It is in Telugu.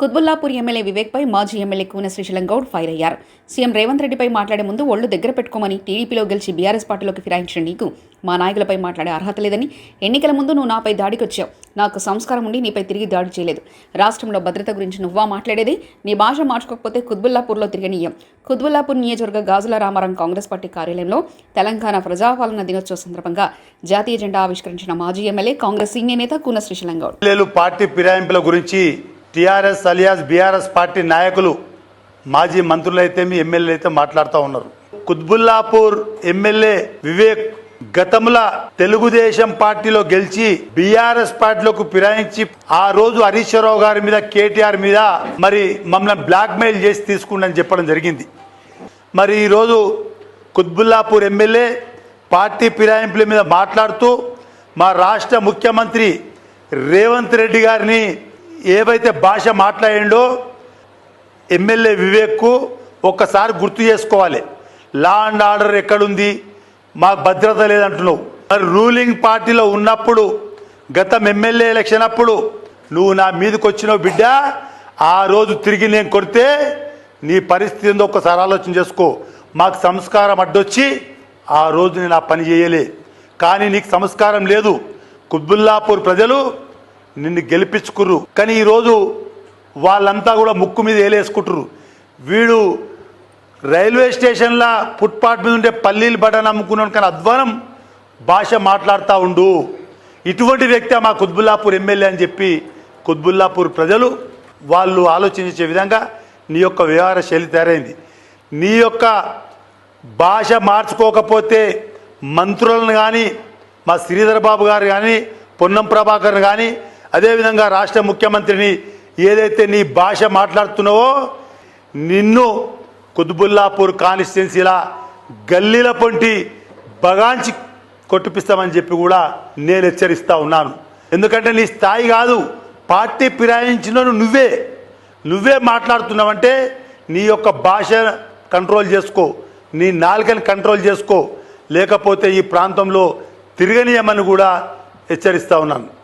కుత్బుల్లాపూర్ ఎమ్మెల్యే వివేక్పై మాజీ ఎమ్మెల్యే కూన శ్రీశైలం గౌడ్ ఫైర్ అయ్యారు. సీఎం రేవంత్ రెడ్డిపై మాట్లాడే ముందు ఒళ్ళు దగ్గర పెట్టుకోమని టీడీపీలో గెలిచి బీఆర్ఎస్ పార్టీలోకి ఫిరాయించిన నీకు మా నాయకులపై మాట్లాడే అర్హత లేదని ఎన్నికల ముందు నువ్వు నాపై దాడికి వచ్చావు నాకు సంస్కారం ఉండి నీపై తిరిగి దాడి చేయలేదు. రాష్ట్రంలో భద్రత గురించి నువ్వా మాట్లాడేది? నీ భాష మార్చుకోకపోతే కుత్బుల్లాపూర్లో తిరగనీయం. కుత్బుల్లాపూర్ నియోజకవర్గ గాజుల రామారం కాంగ్రెస్ పార్టీ కార్యాలయంలో తెలంగాణ ప్రజాపాలన దినోత్సవ సందర్భంగా జాతీయ జెండా ఆవిష్కరించిన మాజీ ఎమ్మెల్యే కాంగ్రెస్ సీనియర్ నేత కూన శ్రీశైలం గౌడ్. పార్టీ ఫిరాయింపుల గురించి టీఆర్ఎస్ అలియాస్ బీఆర్ఎస్ పార్టీ నాయకులు మాజీ మంత్రులు అయితే మీ ఎమ్మెల్యేలు అయితే మాట్లాడుతూ ఉన్నారు. కుత్బుల్లాపూర్ ఎమ్మెల్యే వివేక్ గతంలో తెలుగుదేశం పార్టీలో గెలిచి బీఆర్ఎస్ పార్టీలోకి ఫిరాయించి ఆ రోజు హరీష్ రావు గారి మీద కేటీఆర్ మీద మరి మమ్మల్ని బ్లాక్ మెయిల్ చేసి తీసుకుండని చెప్పడం జరిగింది. మరి ఈరోజు కుత్బుల్లాపూర్ ఎమ్మెల్యే పార్టీ ఫిరాయింపుల మీద మాట్లాడుతూ మా రాష్ట్ర ముఖ్యమంత్రి రేవంత్ రెడ్డి గారిని ఏవైతే భాష మాట్లాడిండో ఎమ్మెల్యే వివేక్కు ఒక్కసారి గుర్తు చేసుకోవాలి. లా అండ్ ఆర్డర్ ఎక్కడుంది? మాకు భద్రత లేదంటున్నావు. మరి రూలింగ్ పార్టీలో ఉన్నప్పుడు గతం ఎమ్మెల్యే ఎలక్షన్ అప్పుడు నువ్వు నా మీదకి వచ్చినావు బిడ్డ ఆ రోజు తిరిగి నేను కొడితే నీ పరిస్థితి ఏందో ఒక్కసారి ఆలోచన చేసుకో. మాకు సంస్కారం అడ్డొచ్చి ఆ రోజు నేను ఆ పని చేయలే. కానీ నీకు సంస్కారం లేదు. కుత్బుల్లాపూర్ ప్రజలు నిన్ను గెలిపించుకుర్రు. కానీ ఈరోజు వాళ్ళంతా కూడా ముక్కు మీద వేలేసుకుంటురు వీడు రైల్వే స్టేషన్లో ఫుట్పాత్ మీద ఉండే పల్లీలు బటన్ అమ్ముకున్నాను కానీ అధ్వానం భాష మాట్లాడుతూ ఉండు. ఇటువంటి వ్యక్తి మా కుత్బుల్లాపూర్ ఎమ్మెల్యే అని చెప్పి కుత్బుల్లాపూర్ ప్రజలు వాళ్ళు ఆలోచించే విధంగా నీ యొక్క వ్యవహార శైలి తయారైంది. నీ యొక్క భాష మార్చుకోకపోతే మంత్రులను కానీ మా శ్రీధర్ బాబు గారు కానీ పొన్నం ప్రభాకర్ కానీ అదేవిధంగా రాష్ట్ర ముఖ్యమంత్రిని ఏదైతే నీ భాష మాట్లాడుతున్నావో నిన్ను కుతుబుల్లాపూర్ కాన్స్టిట్యున్సీలా గల్లీల పొంటి బగాంచి కొట్టిపిస్తామని చెప్పి కూడా నేను హెచ్చరిస్తూ ఉన్నాను. ఎందుకంటే నీ స్థాయి కాదు పార్టీ ఫిరాయించిన నువ్వే. నువ్వే మాట్లాడుతున్నావంటే నీ యొక్క భాష కంట్రోల్ చేసుకో నీ నాలుకని కంట్రోల్ చేసుకో. లేకపోతే ఈ ప్రాంతంలో తిరగనీయమని కూడా హెచ్చరిస్తూ ఉన్నాను.